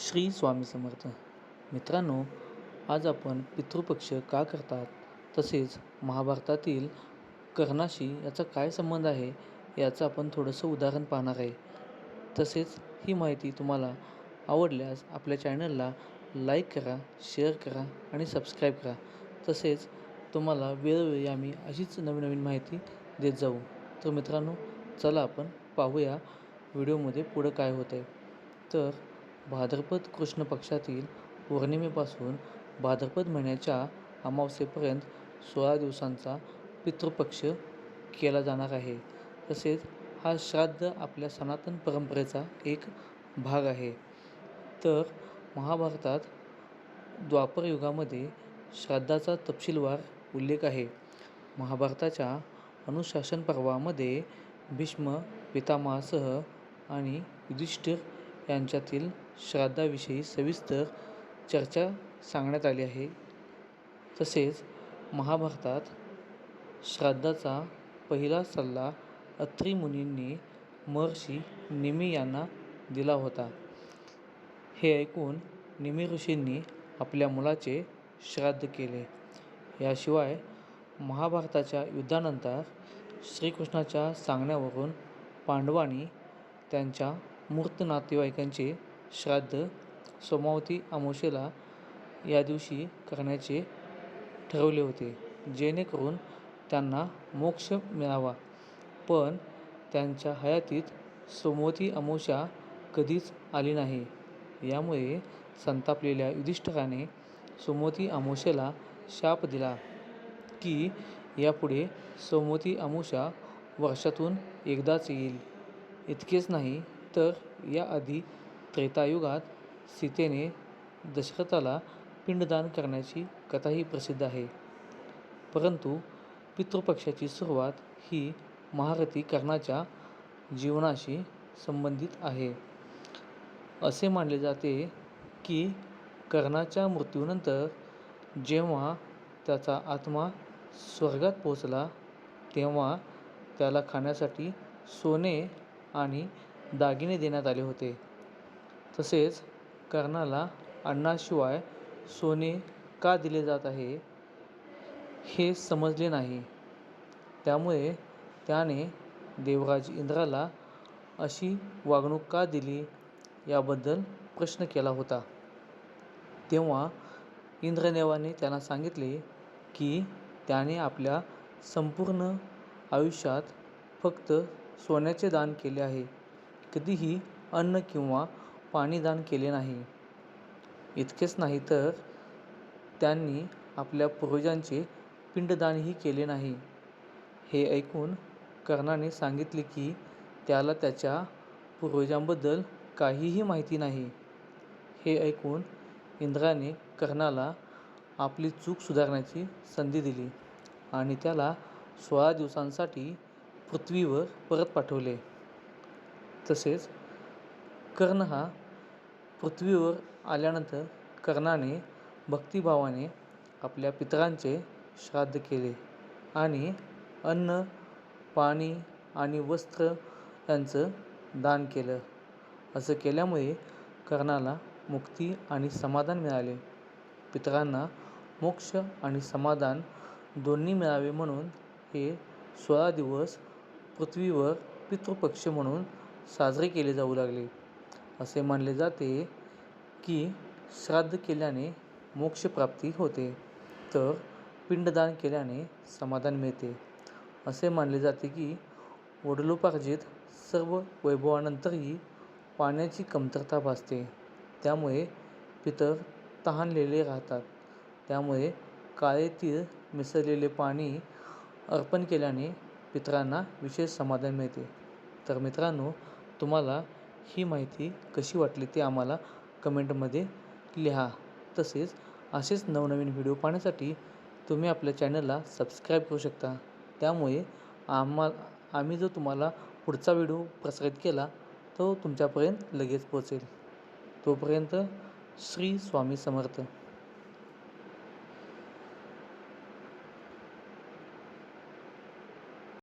श्री स्वामी समर्थ. मित्रांनो आज आपण पितृपक्ष का करतात तसेच महाभारतातील कर्णाशी याचा काय संबंध आहे याचं आपण थोडंसं उदाहरण पाहणार आहे. तसेच ही माहिती तुम्हाला आवडल्यास आपल्या चॅनलला लाईक करा शेअर करा आणि सबस्क्राईब करा. तसेच तुम्हाला वेळोवेळी आम्ही अशीच नवीन नवीन माहिती देत जाऊ. तर मित्रांनो चला आपण पाहूया व्हिडिओमध्ये पुढं काय होतं आहे तर भाद्रपद कृष्ण पक्षातील पौर्णिमेपासून भाद्रपद महिन्याच्या अमावस्येपर्यंत सोळा दिवसांचा पितृपक्ष केला जाणार आहे. तसेच हा श्राद्ध आपल्या सनातन परंपरेचा एक भाग आहे. तर महाभारतात द्वापर युगामध्ये श्राद्धाचा तपशीलवार उल्लेख आहे. महाभारताच्या अनुशासन पर्वामध्ये भीष्म पितामहासह आणि युधिष्ठिर यांच्यातील श्राद्धाविषयी सविस्तर चर्चा सांगण्यात आली आहे. तसेच महाभारतात श्राद्धाचा पहिला सल्ला अत्री मुनींनी महर्षी निमी यांना दिला होता. हे ऐकून निमी ऋषींनी आपल्या मुलाचे श्राद्ध केले. याशिवाय महाभारताच्या युद्धानंतर श्रीकृष्णाच्या सांगण्यावरून पांडवांनी त्यांच्या मूर्त नातेवाईकांचे श्राद्ध सोमावती अमावस्येला या दिवशी करण्याचे ठरवले होते. जेणेकरून त्यांना मोक्ष मिळावा. पण त्यांच्या हयातीत सोमवती अमावस्या कधीच आली नाही. यामुळे संतापलेल्या युधिष्ठिराने सोमवती अमावस्येला शाप दिला की यापुढे सोमवती अमावस्या वर्षातून एकदाच येईल. इतकेच नाही तर याआधी त्रेतायुगात सीतेने दशरथाला पिंडदान करण्याची कथाही प्रसिद्ध आहे. परंतु पितृपक्षाची सुरुवात ही महारथी कर्णाच्या जीवनाशी संबंधित आहे. असे मानले जाते की कर्णाच्या मृत्यूनंतर जेव्हा त्याचा आत्मा स्वर्गात पोचला तेव्हा त्याला खाण्यासाठी सोने आणि दागिने देण्यात आले होते. तसेच कर्णाला अन्नाशिवाय सोने का दिले जात आहे हे समजले नाही. त्यामुळे त्याने देवराज इंद्राला अशी वागणूक का दिली याबद्दल प्रश्न केला होता. तेव्हा इंद्रदेवाने त्यांना सांगितले की त्याने आपल्या संपूर्ण आयुष्यात फक्त सोन्याचे दान केले आहे. कधीही अन्न किंवा पाणी दान केले नाही. इतकेच नाही तर त्यांनी आपल्या पूर्वजांचे पिंडदानही केले नाही. हे ऐकून कर्णाने सांगितले की त्याला त्याच्या पूर्वजांबद्दल काहीही माहिती नाही. हे ऐकून इंद्राने कर्णाला आपली चूक सुधारण्याची संधी दिली आणि त्याला सोळा दिवसांसाठी पृथ्वीवर परत पाठवले. तसेच कर्ण हा पृथ्वीवर आल्यानंतर कर्णाने भक्तिभावाने आपल्या पितरांचे श्राद्ध केले आणि अन्न पाणी आणि वस्त्र यांचं दान केलं. असं केल्यामुळे कर्णाला मुक्ती आणि समाधान मिळाले. पितरांना मोक्ष आणि समाधान दोन्ही मिळावे म्हणून हे सोळा दिवस पृथ्वीवर पितृपक्ष म्हणून साजरे केले जाऊ लागले. असे मानले जाते की श्राद्ध केल्याने मोक्षप्राप्ती होते तर पिंडदान केल्याने समाधान मिळते. असे मानले जाते की वडिलोपार्जित सर्व वैभवानंतरही पाण्याची कमतरता भासते. त्यामुळे पितर तहानलेले राहतात. त्यामुळे काळे तीळ मिसळलेले पाणी अर्पण केल्याने पितरांना विशेष समाधान मिळते. तर मित्रांनो तुम्हाला ही माहिती कशी वाटली ते आम्हाला कमेंटमध्ये लिहा. तसेच असेच नवनवीन व्हिडिओ पाहण्यासाठी तुम्ही आपल्या चॅनलला सबस्क्राईब करू शकता. त्यामुळे आम्हा आम्ही जो तुम्हाला पुढचा व्हिडिओ प्रसारित केला तो तुमच्यापर्यंत लगेच पोचेल तोपर्यंत श्री स्वामी समर्थ.